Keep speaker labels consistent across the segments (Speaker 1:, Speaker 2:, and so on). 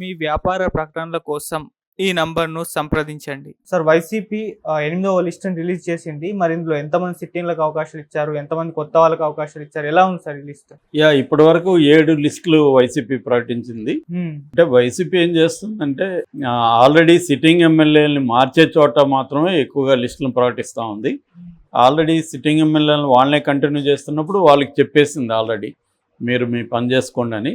Speaker 1: మీ వ్యాపార ప్రకటనల కోసం ఈ నంబర్ను సంప్రదించండి.
Speaker 2: సార్ వైసీపీ ఎనిమిదవ లిస్ట్ రిలీజ్ చేసింది. మరి ఇందులో ఎంతమంది సిట్టింగ్లకు అవకాశాలు ఇచ్చారు? ఎంతమంది కొత్త వాళ్ళకి అవకాశాలు ఇచ్చారు? ఎలా ఉంది సార్ ఈ లిస్ట్?
Speaker 3: యా ఇప్పటి వరకు ఏడు లిస్టులు వైసీపీ ప్రకటించింది. అంటే వైసీపీ ఏం చేస్తుందంటే ఆల్రెడీ సిట్టింగ్ ఎమ్మెల్యేలని మార్చే చోట మాత్రమే ఎక్కువగా లిస్టులను ప్రకటిస్తూ ఉంది. ఆల్రెడీ సిట్టింగ్ ఎమ్మెల్యేలను వాళ్ళనే కంటిన్యూ చేస్తున్నప్పుడు వాళ్ళకి చెప్పేసింది ఆల్రెడీ మీరు మీ పని చేసుకోండి అని.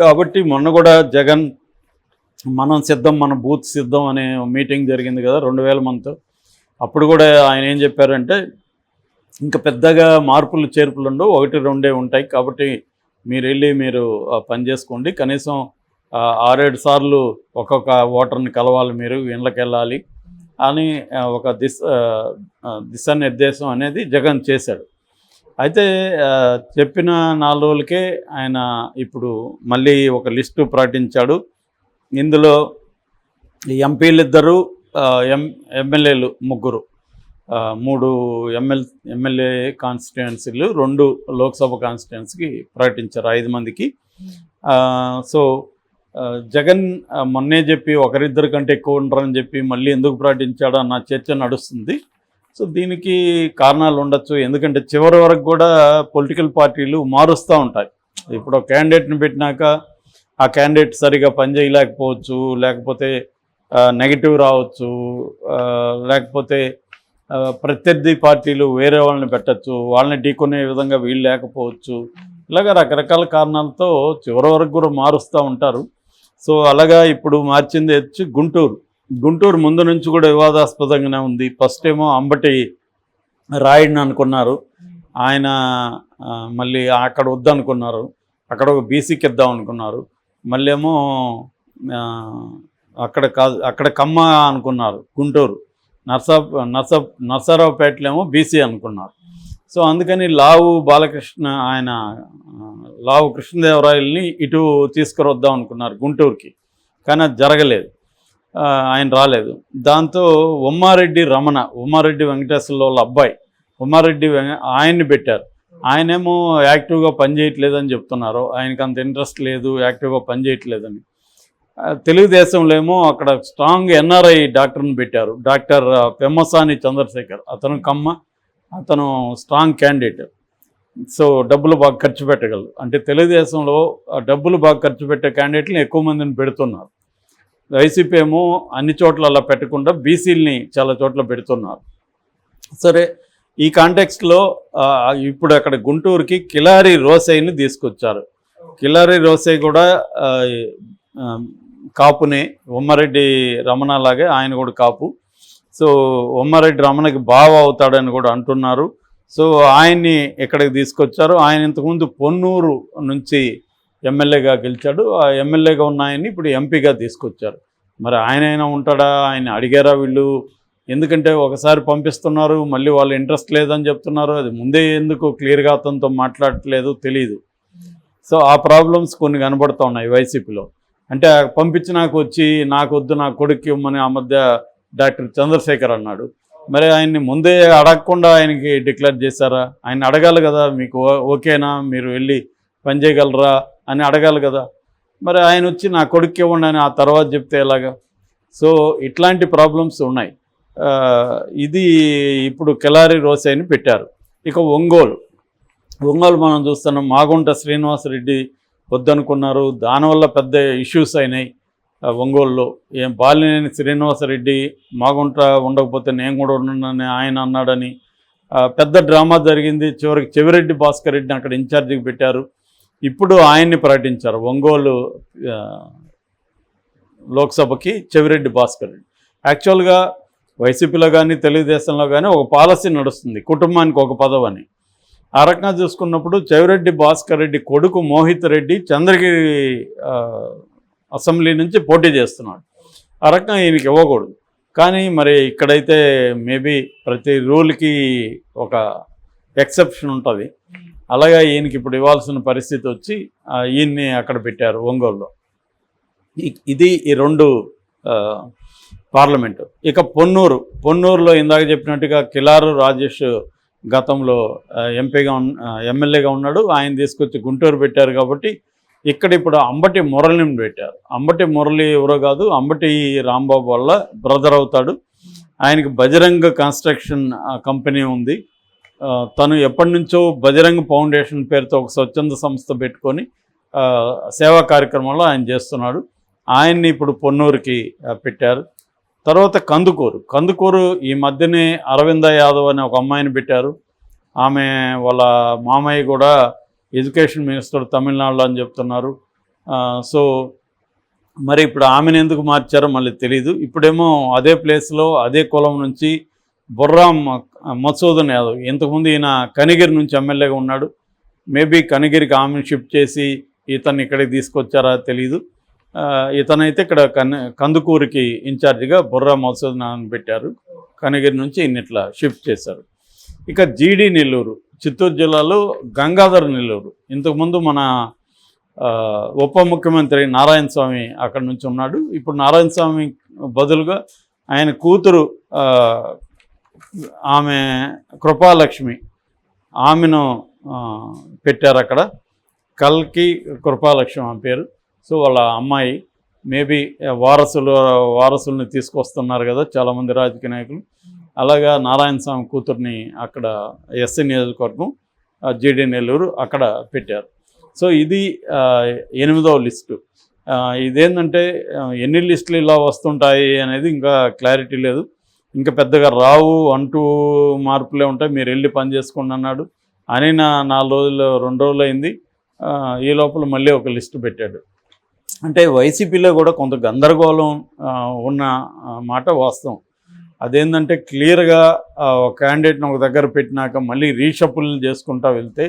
Speaker 3: కాబట్టి మొన్న కూడా జగన్ మనం సిద్ధం మన బూత్ సిద్ధం అనే మీటింగ్ జరిగింది కదా రెండు వేల మంత్. అప్పుడు కూడా ఆయన ఏం చెప్పారంటే ఇంకా పెద్దగా మార్పులు చేర్పులు ఉండవు ఒకటి రెండే ఉంటాయి. కాబట్టి మీరు వెళ్ళి మీరు పని చేసుకోండి. కనీసం ఆరేడు సార్లు ఒక్కొక్క ఓటర్ని కలవాలి మీరు ఇండ్లకి వెళ్ళాలి అని ఒక దిశ దిశానిర్దేశం అనేది జగన్ చేశాడు. అయితే చెప్పిన నాలుగు రోజులకే ఆయన ఇప్పుడు మళ్ళీ ఒక లిస్టు ప్రకటించాడు. ఇందులో ఎంపీలు ఇద్దరు ఎం ఎమ్మెల్యేలు ముగ్గురు. మూడు ఎమ్మెల్ ఎమ్మెల్యే కాన్స్టిట్యుయెన్సీలు రెండు లోక్సభ కాన్స్టిట్యుయెన్సీకి ప్రకటించారు ఐదు మందికి. సో జగన్ మొన్నే చెప్పి ఒకరిద్దరి కంటే ఎక్కువ ఉండరని చెప్పి మళ్ళీ ఎందుకు ప్రకటించాడో అన్న చర్చ నడుస్తుంది. సో దీనికి కారణాలు ఉండొచ్చు. ఎందుకంటే చివరి వరకు కూడా పొలిటికల్ పార్టీలు మారుస్తూ ఉంటాయి. ఇప్పుడు ఒక క్యాండిడేట్ని పెట్టినాక ఆ క్యాండిడేట్ సరిగా పనిచేయలేకపోవచ్చు లేకపోతే నెగిటివ్ రావచ్చు లేకపోతే ప్రత్యర్థి పార్టీలు వేరే వాళ్ళని పెట్టచ్చు వాళ్ళని ఢీకొనే విధంగా వీళ్ళు లేకపోవచ్చు. ఇలాగ రకరకాల కారణాలతో చివరి వరకు కూడా మారుస్తూ ఉంటారు. సో అలాగా ఇప్పుడు మార్చింది వచ్చి గుంటూరు. గుంటూరు ముందు నుంచి కూడా వివాదాస్పదంగానే ఉంది. ఫస్ట్ ఏమో అంబటి రాయుడిని అనుకున్నారు. ఆయన మళ్ళీ అక్కడ వద్దనుకున్నారు. అక్కడ ఒక బీసీకి ఇద్దాం అనుకున్నారు. మళ్ళీ ఏమో అక్కడ కాదు అక్కడ కమ్మ అనుకున్నారు గుంటూరు. నర్సా నర్స నర్సారావుపేటలో ఏమో బీసీ అనుకున్నారు. సో అందుకని లావు బాలకృష్ణ ఆయన లావు కృష్ణదేవరాయల్ని ఇటు తీసుకురొద్దాం అనుకున్నారు గుంటూరుకి. కానీ అది జరగలేదు. ఆయన రాలేదు. దాంతో ఉమ్మారెడ్డి రమణ ఉమ్మారెడ్డి వెంకటేశ్వర్ల వాళ్ళ అబ్బాయి ఉమ్మారెడ్డి ఆయన్ని పెట్టారు. ఆయనేమో యాక్టివ్గా పనిచేయట్లేదని చెప్తున్నారు. ఆయనకి అంత ఇంట్రెస్ట్ లేదు యాక్టివ్గా పనిచేయట్లేదని తెలుగుదేశంలో ఏమో అక్కడ స్ట్రాంగ్ ఎన్ఆర్ఐ డాక్టర్ని పెట్టారు. డాక్టర్ పెమ్మసాని చంద్రశేఖర్. అతను కమ్మ అతను స్ట్రాంగ్ క్యాండిడేట్. సో డబ్బులు బాగా ఖర్చు పెట్టగలరు. అంటే తెలుగుదేశంలో డబ్బులు బాగా ఖర్చు పెట్టే క్యాండిడేట్ని ఎక్కువ మందిని పెడుతున్నారు. వైసీపీ ఏమో అన్ని చోట్ల అలా పెట్టకుండా బీసీలని చాలా చోట్ల పెడుతున్నారు. సరే ఈ కాంటెక్స్ట్లో ఇప్పుడు అక్కడ గుంటూరుకి కిలారి రోసైని తీసుకొచ్చారు. కిలారి రోసై కూడా కాపునే ఉమ్మారెడ్డి రమణ లాగే ఆయన కూడా కాపు. సో ఉమ్మారెడ్డి రమణకి బావ అవుతాడని కూడా అంటున్నారు. సో ఆయన్ని ఇక్కడికి తీసుకొచ్చారు? ఆయన ఇంతకుముందు పొన్నూరు నుంచి ఎమ్మెల్యేగా గెలిచాడు. ఆ ఎమ్మెల్యేగా ఉన్న ఆయన్ని ఇప్పుడు ఎంపీగా తీసుకొచ్చారు. మరి ఆయన అయినా ఉంటాడా? ఆయన అడిగారా వీళ్ళు? ఎందుకంటే ఒకసారి పంపిస్తున్నారు మళ్ళీ వాళ్ళు ఇంట్రెస్ట్ లేదని చెప్తున్నారు. అది ముందే ఎందుకు క్లియర్గా అతనితో మాట్లాడట్లేదు తెలియదు సో ఆ ప్రాబ్లమ్స్ కొన్ని కనబడుతూ ఉన్నాయి వైసీపీలో. అంటే పంపించి నాకు వచ్చి నాకు వద్దు నా కొడుకు ఇవ్వమని ఆ మధ్య డాక్టర్ చంద్రశేఖర్ అన్నాడు. మరి ఆయన్ని ముందే అడగకుండా ఆయనకి డిక్లేర్ చేశారా? ఆయన అడగాలి కదా మీకు ఓ- ఓకేనా? మీరు వెళ్ళి పని చేయగలరా? అని అడగాలి కదా. మరి ఆయన వచ్చి నా కొడుకు ఇవ్వండి అని ఆ తర్వాత చెప్తే ఎలాగా? సో ఇట్లాంటి ప్రాబ్లమ్స్ ఉన్నాయి. ఇది ఇప్పుడు కెలారి రోసైని పెట్టారు. ఇక ఒంగోలు. ఒంగోలు మనం చూస్తున్నాం మాగుంట శ్రీనివాసరెడ్డి వద్దనుకున్నారు. దానివల్ల పెద్ద ఇష్యూస్ అయినాయి ఆ, ఒంగోలులో. ఏం బాలినేని శ్రీనివాసరెడ్డి మాగుంట ఉండకపోతే నేను కూడా ఉన్నానని ఆయన అన్నాడని పెద్ద డ్రామా జరిగింది. చివరికి చెవిరెడ్డి భాస్కర్ రెడ్డిని అక్కడ ఇన్ఛార్జికి పెట్టారు. ఇప్పుడు ఆయన్ని ప్రకటించారు ఒంగోలు లోక్సభకి చెవిరెడ్డి భాస్కర్ రెడ్డి. యాక్చువల్గా వైసీపీలో కానీ తెలుగుదేశంలో కానీ ఒక పాలసీ నడుస్తుంది కుటుంబానికి ఒక పదవి అని. ఆ రకంగా చూసుకున్నప్పుడు చెవిరెడ్డి భాస్కర్ రెడ్డి కొడుకు మోహిత్ రెడ్డి చంద్రగిరి అసెంబ్లీ నుంచి పోటీ చేస్తున్నాడు. ఆ రకంగా ఈయనకి ఇవ్వకూడదు. కానీ మరి ఇక్కడైతే మేబీ ప్రతి రూల్కి ఒక ఎక్సెప్షన్ ఉంటుంది. అలాగే ఈయనకి ఇప్పుడు ఇవ్వాల్సిన పరిస్థితి వచ్చి ఈయన్ని అక్కడ పెట్టారు ఒంగోలులో. ఇది ఈ రెండు పార్లమెంటు. ఇక పొన్నూరు పొన్నూరులో ఇందాక చెప్పినట్టుగా కిలారు రాజేష్ గతంలో ఎంపీగా ఉన్న ఎమ్మెల్యేగా ఉన్నాడు. ఆయన తీసుకొచ్చి గుంటూరు పెట్టారు కాబట్టి ఇక్కడ ఇప్పుడు అంబటి మురళిని పెట్టారు. అంబటి మురళి ఎవరో కాదు అంబటి రాంబాబు వల్ల బ్రదర్ అవుతాడు. ఆయనకి బజరంగ కన్స్ట్రక్షన్ కంపెనీ ఉంది. తను ఎప్పటి నుంచో బజరంగ ఫౌండేషన్ పేరుతో ఒక స్వచ్ఛంద సంస్థ పెట్టుకొని సేవా కార్యక్రమంలో ఆయన చేస్తున్నాడు. ఆయన్ని ఇప్పుడు పొన్నూరుకి పెట్టారు. తర్వాత కందుకూరు. కందుకూరు ఈ మధ్యనే అరవింద యాదవ్ అనే ఒక అమ్మాయిని పెట్టారు. ఆమె వాళ్ళ మామయ్య కూడా ఎడ్యుకేషన్ మినిస్టర్ తమిళనాడులో అని చెప్తున్నారు. సో మరి ఇప్పుడు ఆమెను ఎందుకు మార్చారో మళ్ళీ తెలియదు ఇప్పుడేమో అదే ప్లేస్లో అదే కులం నుంచి బుర్రాం మసూదన్ యాదవ్. ఇంతకుముందు ఈయన కనిగిరి నుంచి ఎమ్మెల్యేగా ఉన్నాడు. మేబీ కనిగిరికి ఆమెను షిఫ్ట్ చేసి ఇతన్ని ఇక్కడికి తీసుకొచ్చారా తెలియదు ఇతనైతే ఇక్కడ కన్ కందుకూరికి ఇన్ఛార్జిగా బుర్రా మసూదన్ పెట్టారు. కనిగిరి నుంచి ఈయన ఇట్లా షిఫ్ట్ చేశారు. ఇక జీడి నెల్లూరు చిత్తూరు జిల్లాలో గంగాధర్ నెల్లూరు. ఇంతకుముందు మన ఉప ముఖ్యమంత్రి నారాయణ స్వామి అక్కడ నుంచి ఉన్నాడు. ఇప్పుడు నారాయణ స్వామి బదులుగా ఆయన కూతురు ఆమె కృపాలక్ష్మి ఆమెను పెట్టారు అక్కడ. కల్కి కృపాలక్ష్మి ఆమె పేరు. సో వాళ్ళ అమ్మాయి మేబీ వారసులు వారసుల్ని తీసుకొస్తున్నారు కదా చాలామంది రాజకీయ నాయకులు. అలాగా నారాయణ స్వామి కూతుర్ని అక్కడ ఎస్సీ నియోజకవర్గం జేడీ నెల్లూరు అక్కడ పెట్టారు. సో ఇది ఎనిమిదవ లిస్టు. ఇదేంటంటే ఎన్ని లిస్టులు ఇలా వస్తుంటాయి అనేది ఇంకా క్లారిటీ లేదు. ఇంకా పెద్దగా రావు అంటూ మార్పులే ఉంటాయి. మీరు వెళ్ళి పని చేసుకోండి అన్నాడు. అని నా నాలుగు రోజులు రెండు రోజులు అయింది. ఈ లోపల మళ్ళీ ఒక లిస్టు పెట్టాడు. అంటే వైసీపీలో కూడా కొంత గందరగోళం ఉన్న మాట వాస్తవం. అదేంటంటే క్లియర్గా ఒక క్యాండిడేట్ని ఒక దగ్గర పెట్టినాక మళ్ళీ రీషఫుల్ చేసుకుంటా వెళ్తే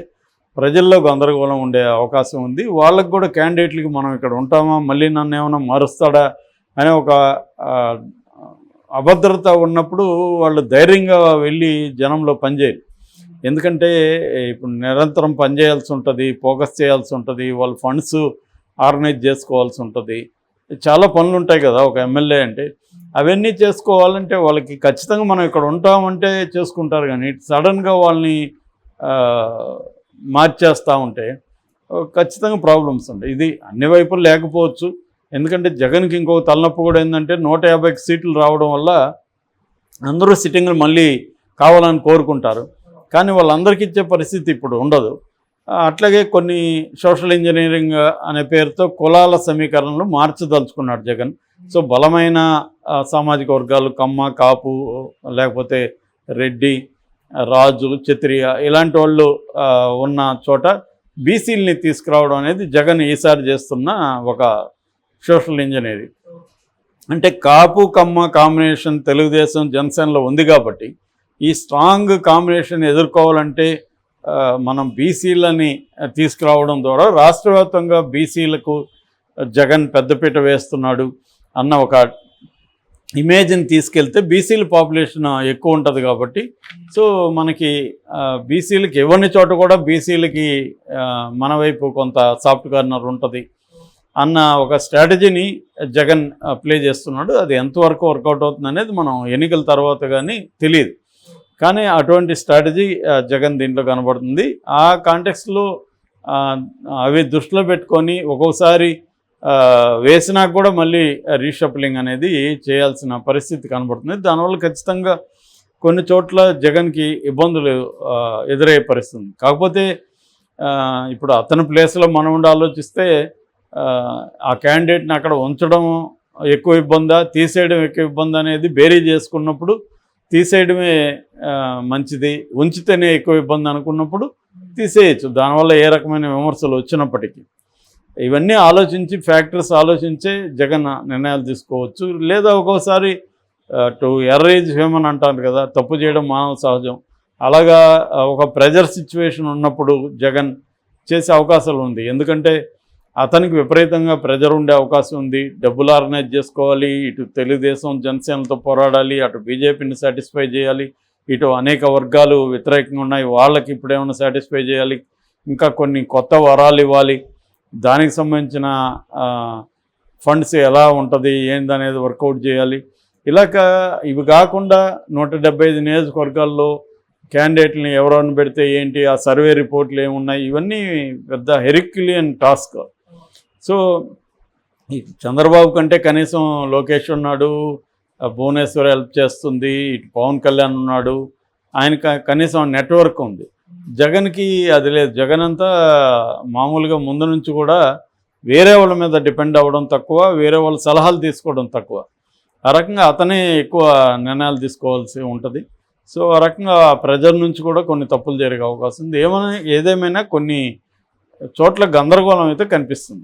Speaker 3: ప్రజల్లో గందరగోళం ఉండే అవకాశం ఉంది. వాళ్ళకు కూడా క్యాండిడేట్లకి మనం ఇక్కడ ఉంటామా? మళ్ళీ నన్ను ఏమైనా మారుస్తాడా? అనే ఒక అభద్రత ఉన్నప్పుడు వాళ్ళు ధైర్యంగా వెళ్ళి జనంలో పనిచేయరు ఎందుకంటే ఇప్పుడు నిరంతరం పనిచేయాల్సి ఉంటుంది ఫోకస్ చేయాల్సి ఉంటుంది వాళ్ళ ఫండ్స్ ఆర్గనైజ్ చేసుకోవాల్సి ఉంటుంది. చాలా పనులు ఉంటాయి కదా ఒక ఎమ్మెల్యే అంటే. అవన్నీ చేసుకోవాలంటే వాళ్ళకి ఖచ్చితంగా మనం ఇక్కడ ఉంటామంటే చేసుకుంటారు కానీ సడన్గా వాళ్ళని మార్చేస్తూ ఉంటే ఖచ్చితంగా ప్రాబ్లమ్స్ ఉంటాయి. ఇది అన్ని వైపులు లేకపోవచ్చు. ఎందుకంటే జగన్కి ఇంకొక తలనొప్పి కూడా ఏంటంటే నూట యాభైకి సీట్లు రావడం వల్ల అందరూ సిట్టింగ్లు మళ్ళీ కావాలని కోరుకుంటారు. కానీ వాళ్ళందరికీ ఇచ్చే పరిస్థితి ఇప్పుడు ఉండదు. అట్లాగే కొన్ని సోషల్ ఇంజనీరింగ్ అనే పేరుతో కులాల సమీకరణలు మార్చదలుచుకున్నాడు జగన్. సో బలమైన సామాజిక వర్గాలు కమ్మ కాపు లేకపోతే రెడ్డి రాజు క్షత్రియ ఇలాంటి వాళ్ళు ఉన్న చోట బీసీలని తీసుకురావడం అనేది జగన్ ఈసారి చేస్తున్న ఒక సోషల్ ఇంజనీరింగ్. అంటే కాపు కమ్మ కాంబినేషన్ తెలుగుదేశం జనసేనలో ఉంది కాబట్టి ఈ స్ట్రాంగ్ కాంబినేషన్ ఎదుర్కోవాలంటే మనం బీసీలని తీసుకురావడం ద్వారా రాష్ట్రవ్యాప్తంగా బీసీలకు జగన్ పెద్దపీట వేస్తున్నాడు అన్న ఒక ఇమేజ్ని తీసుకెళ్తే బీసీల పాపులేషన్ ఎక్కువ ఉంటుంది కాబట్టి సో మనకి బీసీలకి ఇవ్వని చోట కూడా బీసీలకి మన వైపు కొంత సాఫ్ట్ కార్నర్ ఉంటుంది. అన్న ఒక స్ట్రాటజీని జగన్ ప్లే చేస్తున్నాడు. అది ఎంతవరకు వర్కౌట్ అవుతుంది అనేది మనం ఎన్నికల తర్వాత కానీ తెలియదు కానీ అటువంటి స్ట్రాటజీ జగన్ దీంట్లో కనబడుతుంది. ఆ కాంటెక్స్లో అవి దృష్టిలో పెట్టుకొని ఒక్కొక్కసారి వేసినా కూడా మళ్ళీ రీషఫలింగ్ అనేది చేయాల్సిన పరిస్థితి కనబడుతుంది. దానివల్ల ఖచ్చితంగా కొన్ని చోట్ల జగన్కి ఇబ్బందులు ఎదురయ్యే పరిస్థితి కాకపోతే ఇప్పుడు అతని ప్లేస్లో మనం ఉండి ఆలోచిస్తే ఆ, క్యాండిడేట్ని అక్కడ ఉంచడం ఎక్కువ ఇబ్బందా? తీసేయడం ఎక్కువ ఇబ్బంది అనేది బేరీ చేసుకున్నప్పుడు తీసేయడమే మంచిది. ఉంచితేనే ఎక్కువ ఇబ్బంది అనుకున్నప్పుడు తీసేయచ్చు. దానివల్ల ఏ రకమైన విమర్శలు వచ్చినప్పటికీ. ఇవన్నీ ఆలోచించి ఫ్యాక్టర్స్ ఆలోచించే జగన్ నిర్ణయాలు తీసుకోవచ్చు. లేదా ఒక్కోసారి టు ఎర్రేజ్ హ్యూమన్ అంటారు కదా తప్పు చేయడం మానవ సహజం. అలాగా ఒక ప్రెజర్ సిచ్యువేషన్ ఉన్నప్పుడు జగన్ చేసే అవకాశాలు ఉంది. ఎందుకంటే అతనికి విపరీతంగా ప్రెజర్ ఉండే అవకాశం ఉంది. డబ్బులు ఆర్గనైజ్ చేసుకోవాలి. ఇటు తెలుగుదేశం జనసేనతో పోరాడాలి. అటు బీజేపీని సాటిస్ఫై చేయాలి. ఇటు అనేక వర్గాలు వ్యతిరేకంగా ఉన్నాయి. వాళ్ళకి ఇప్పుడు ఏమైనా సాటిస్ఫై చేయాలి. ఇంకా కొన్ని కొత్త వరాలు ఇవ్వాలి. దానికి సంబంధించిన ఫండ్స్ ఎలా ఉంటుంది? ఏందనేది వర్కౌట్ చేయాలి. ఇలాగ ఇవి కాకుండా నూట డెబ్బై ఐదు నియోజకవర్గాల్లో క్యాండిడేట్ని ఎవరెవరిని పెడితే ఏంటి? ఆ సర్వే రిపోర్ట్లు ఏమున్నాయి? ఇవన్నీ పెద్ద హెరిక్యులియన్ టాస్క్. సో ఈ చంద్రబాబు కంటే కనీసం లోకేష్ ఉన్నాడు భువనేశ్వర్ హెల్ప్ చేస్తుంది పవన్ కళ్యాణ్ ఉన్నాడు ఆయన కనీసం నెట్వర్క్ ఉంది. జగన్కి అది లేదు. జగన్ అంతా మామూలుగా ముందు నుంచి కూడా వేరే వాళ్ళ మీద డిపెండ్ అవ్వడం తక్కువ వేరే వాళ్ళ సలహాలు తీసుకోవడం తక్కువ. ఆ రకంగా అతనే ఎక్కువ నిర్ణయాలు తీసుకోవాల్సి ఉంటుంది. సో ఆ రకంగా ప్రజల నుంచి కూడా కొన్ని తప్పులు జరిగే అవకాశం ఉంది. ఏమైనా ఏదేమైనా కొన్ని చోట్ల గందరగోళం అయితే కనిపిస్తుంది.